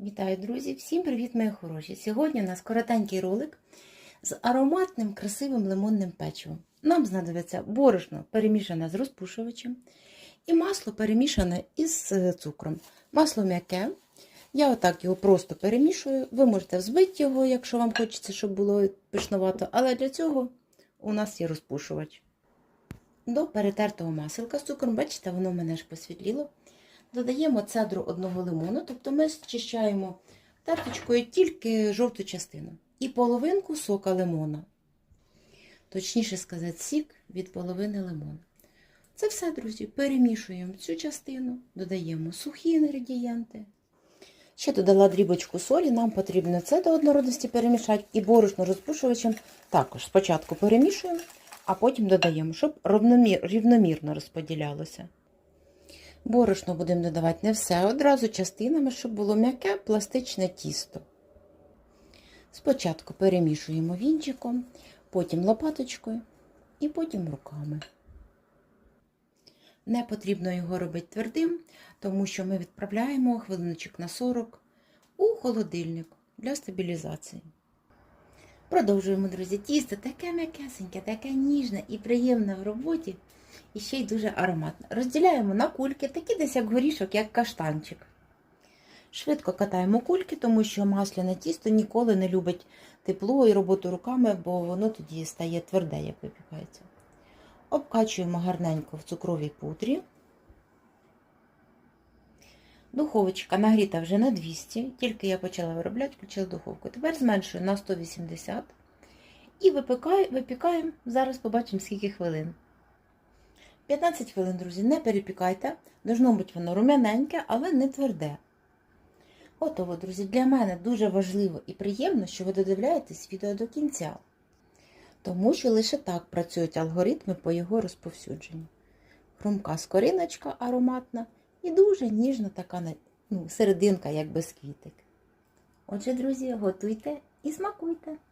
Вітаю, друзі! Всім привіт, мої хороші! Сьогодні у нас коротенький ролик з ароматним красивим лимонним печивом. Нам знадобиться борошно перемішане з розпушувачем і масло перемішане із е, цукром. Масло м'яке. Я отак його просто перемішую. Ви можете взбити його, якщо вам хочеться, щоб було пишновато, але для цього у нас є розпушувач. До перетертого маселка з цукром, бачите, воно в мене ж посвітліло. Додаємо цедру одного лимону, тобто ми зчищаємо терточкою тільки жовту частину. І половинку сока лимона. Точніше сказати, сік від половини лимона. Це все, друзі, перемішуємо цю частину, додаємо сухі інгредієнти. Ще додала дрібочку солі, нам потрібно це до однородності перемішати і борошно розпушувачем також спочатку перемішуємо, а потім додаємо, щоб рівномірно розподілялося. Борошно будемо додавати не все, одразу частинами, щоб було м'яке пластичне тісто. Спочатку перемішуємо вінчиком, потім лопаточкою і потім руками. Не потрібно його робити твердим, тому що ми відправляємо хвилиночок на 40 у холодильник для стабілізації. Продовжуємо, друзі, тісто таке м'якесеньке, таке ніжне і приємне в роботі, і ще й дуже ароматне. Розділяємо на кульки, такі десь як горішок, як каштанчик. Швидко катаємо кульки, тому що масляне тісто ніколи не любить тепло і роботу руками, бо воно тоді стає тверде, як випікається. Обкачуємо гарненько в цукровій пудрі. Духовочка нагріта вже на 200, тільки я почала виробляти, включила духовку. Тепер зменшую на 180 і випікаємо, зараз побачимо скільки хвилин. 15 хвилин, друзі, не перепікайте. Должно бути воно рум'яненьке, але не тверде. Готово, друзі. Для мене дуже важливо і приємно, що ви додивляєтесь відео до кінця. Тому що лише так працюють алгоритми по його розповсюдженню. Хрумка скориночка ароматна і дуже ніжна така ну, серединка, як бисквітик. Отже, друзі, готуйте і смакуйте!